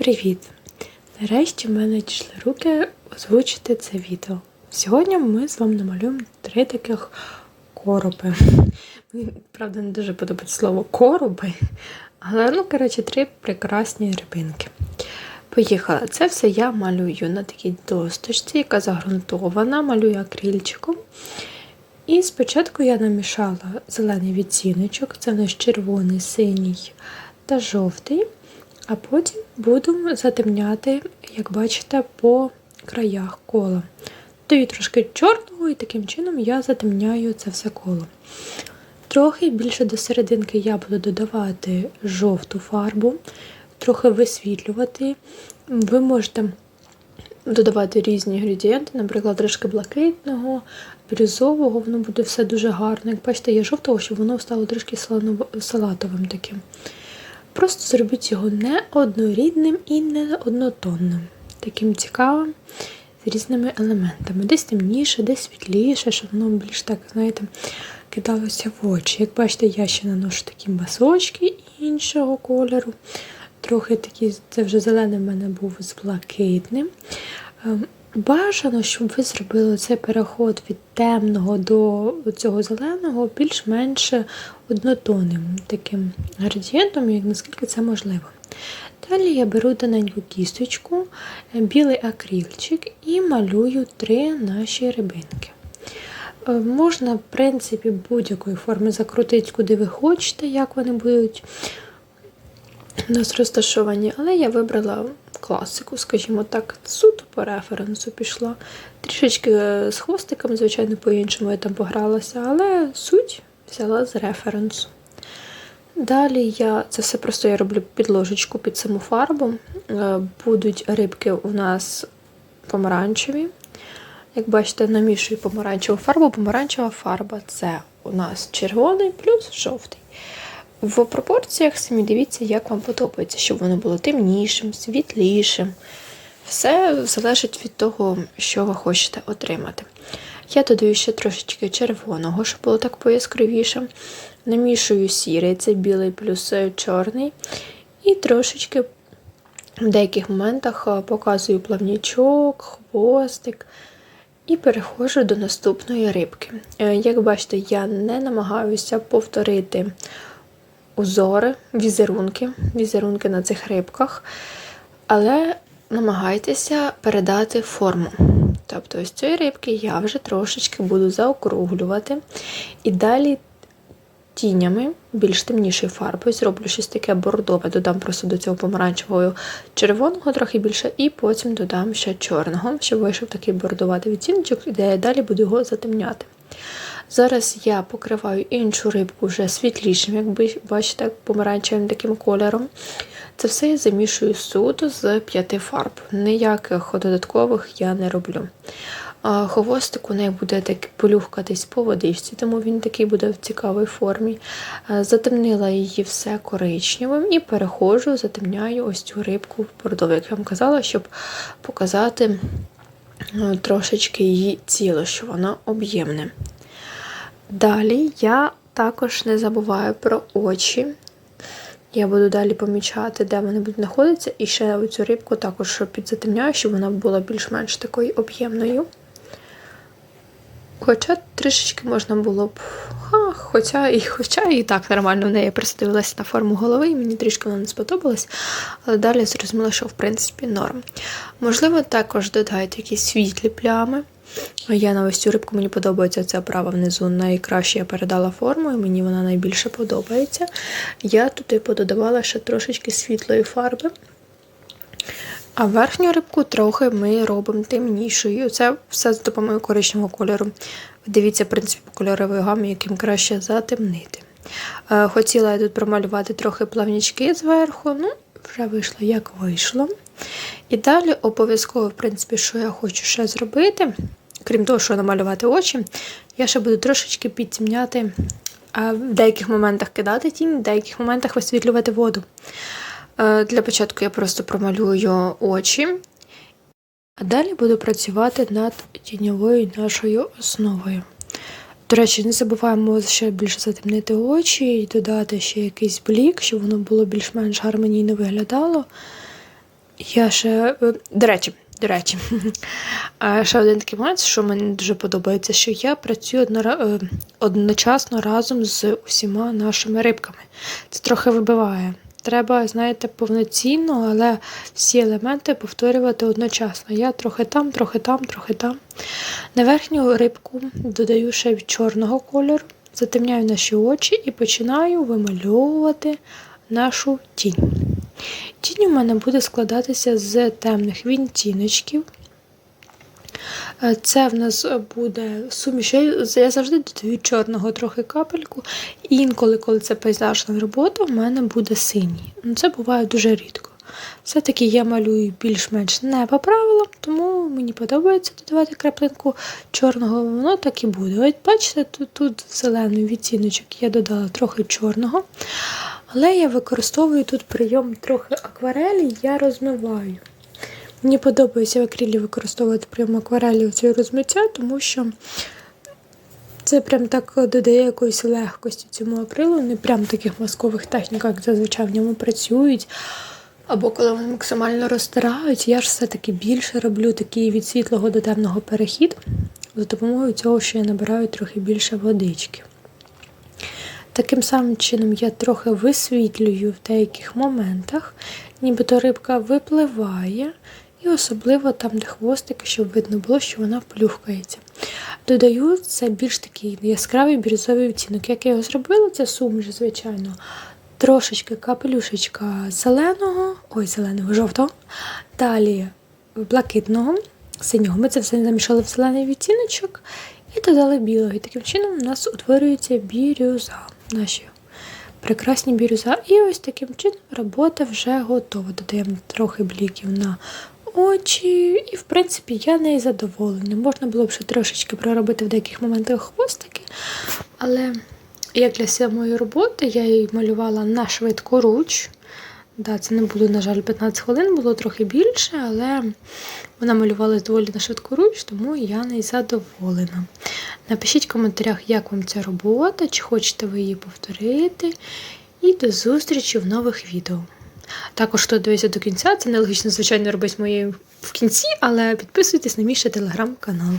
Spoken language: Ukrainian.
Привіт! Нарешті в мене дійшли руки озвучити це відео. Сьогодні ми з вами намалюємо три таких короби. Мені, правда, не дуже подобається слово короби, але, ну, коротше, три прекрасні рибинки. Поїхала. Це все я малюю на такій досточці, яка загрунтована, малюю акрильчиком. І спочатку я намішала зелений відціночок, це в нас червоний, синій та жовтий. А потім буду затемняти, як бачите, по краях кола. Даю трошки чорного, і таким чином я затемняю це все коло. Трохи більше до серединки я буду додавати жовту фарбу, трохи висвітлювати. Ви можете додавати різні інгредієнти, наприклад, трошки блакитного, бірюзового, воно буде все дуже гарно. Як бачите, є жовтого, щоб воно стало трошки салатовим таким. Просто зробіть його не однорідним і не однотонним. Таким цікавим, з різними елементами. Десь темніше, десь світліше, щоб воно більш так, знаєте, кидалося в очі. Як бачите, я ще наношу такі басочки іншого кольору. Трохи такі, це вже зелений в мене був з блакитним. Бажано, щоб ви зробили цей переход від темного до цього зеленого більш-менш однотонним таким градієнтом, як наскільки це можливо. Далі я беру тоненьку кісточку, білий акрильчик і малюю три наші рибинки. Е, можна, в принципі, будь-якої форми закрутити, куди ви хочете, як вони будуть у нас розташовані, але я вибрала класику, скажімо так, суто по референсу пішла. Трішечки з хвостиком, звичайно, по-іншому я там погралася, але суть взяла з референсу. Далі я це все просто я роблю підложечку під саму фарбу. Е, будуть рибки у нас помаранчеві. Як бачите, намішую помаранчеву фарбу. Помаранчева фарба це у нас червоний плюс жовтий. В пропорціях самі дивіться, як вам подобається, щоб воно було темнішим, світлішим. Все залежить від того, що ви хочете отримати. Я додаю ще трошечки червоного, щоб було так пояскравіше. Намішую сірий, це білий плюс чорний. І трошечки в деяких моментах показую плавнічок, хвостик. І переходжу до наступної рибки. Е, як бачите, я не намагаюся повторити узори, візерунки, візерунки на цих рибках, але намагайтеся передати форму. Тобто, ось цієї рибки я вже трошечки буду заокруглювати. І далі тінями, більш темнішою фарбою, зроблю щось таке бордове, додам просто до цього помаранчевого червоного трохи більше, і потім додам ще чорного, щоб вийшов такий бордуватий відтіночок, я далі буду його затемняти. Зараз я покриваю іншу рибку вже світлішим, як бачите, помаранчевим таким кольором. Це все я замішую суто з п'яти фарб. Ніяких додаткових я не роблю. Хвостик у неї буде так полюхкатись по водичці, тому він такий буде в цікавій формі. Затемнила її все коричневим і переходжу, затемняю ось цю рибку в бордову, як я вам казала, щоб показати трошечки її тіло, що воно об'ємне. Далі я також не забуваю про очі. Я буду далі помічати, де вони будуть знаходитися, і ще цю рибку також підзатемняю, щоб вона була більш-менш такою об'ємною. Хоча трішечки можна було б. А, хоча і хоча і так нормально в неї представилася на форму голови, і мені трішки вона не сподобалась, але далі зрозуміла, що в принципі норм. Можливо, також додайте якісь світлі плями. Я на ось цю рибку мені подобається ця права внизу. Найкраще я передала форму, і мені вона найбільше подобається. Я туди пододавала ще трошечки світлої фарби. А верхню рибку трохи ми робимо темнішою. Це все з допомогою коричневого кольору. Дивіться, в принципі, по кольоровій гамі, яким краще затемнити. Е, хотіла я тут промалювати трохи плавнічки зверху, ну, вже вийшло, як вийшло. І далі обов'язково, в принципі, що я хочу ще зробити, крім того, що намалювати очі, я ще буду трошечки підтімняти, в деяких моментах кидати тінь, в деяких моментах висвітлювати воду. Е, для початку я просто промалюю очі, а далі буду працювати над тіньовою нашою основою. До речі, не забуваємо ще більше затемнити очі і додати ще якийсь блік, щоб воно було більш-менш гармонійно виглядало. Я ще, е, до речі, до речі, ще один такий момент, що мені дуже подобається, що я працюю е, одночасно разом з усіма нашими рибками. Це трохи вибиває. Треба, знаєте, повноцінно, але всі елементи повторювати одночасно. Я трохи там, трохи там, трохи там. На верхню рибку додаю ще від чорного кольору, затемняю наші очі і починаю вимальовувати нашу тінь. Тінь у мене буде складатися з темних відтіночків. Е, Це в нас буде суміш. Я завжди додаю чорного трохи капельку. І інколи, коли це пейзажна робота, в мене буде синій. Ну, Це буває дуже рідко. Все-таки я малюю більш-менш не по правилам, тому мені подобається додавати краплинку чорного, воно так і буде. От бачите, тут, тут зелений відтіночок я додала трохи чорного. Але я використовую тут прийом трохи акварелі, я розмиваю. Мені подобається в акрилі використовувати прямо акварелі цього розмиття, тому що це прям так додає якоїсь легкості цьому акрилу, не прям таких маскових технік, як зазвичай в ньому працюють. Або коли вони максимально розтирають, я ж все-таки більше роблю такий від світлого до темного перехід за допомогою цього, що я набираю трохи більше водички. Таким самим чином я трохи висвітлюю в деяких моментах, нібито рибка випливає, і особливо там, де хвостики, щоб видно було, що вона плюхкається. Додаю це більш такий яскравий бірюзовий відтінок. Як я його зробила, це суміш, звичайно. Трошечки капелюшечка зеленого, ой, зеленого, жовтого, далі блакитного, синього. Ми це все замішали в зелений відтіночок і додали білого. І таким чином у нас утворюється бірюза. Наші прекрасні бірюза. І ось таким чином робота вже готова. Додаємо трохи бліків на очі, і, в принципі, я нею задоволена. Можна було б ще трошечки проробити в деяких моментах хвостики, але як для самої роботи я її малювала на швидку руч. Да, це не було, на жаль, 15 хвилин, було трохи більше, але вона малювалась доволі на швидку руч, тому я не задоволена. Напишіть в коментарях, як вам ця робота, чи хочете ви її повторити. І до зустрічі в нових відео. Також, хто дивиться до кінця, це нелогічно, звичайно, робить моє в кінці, але підписуйтесь на мій ще телеграм-канал.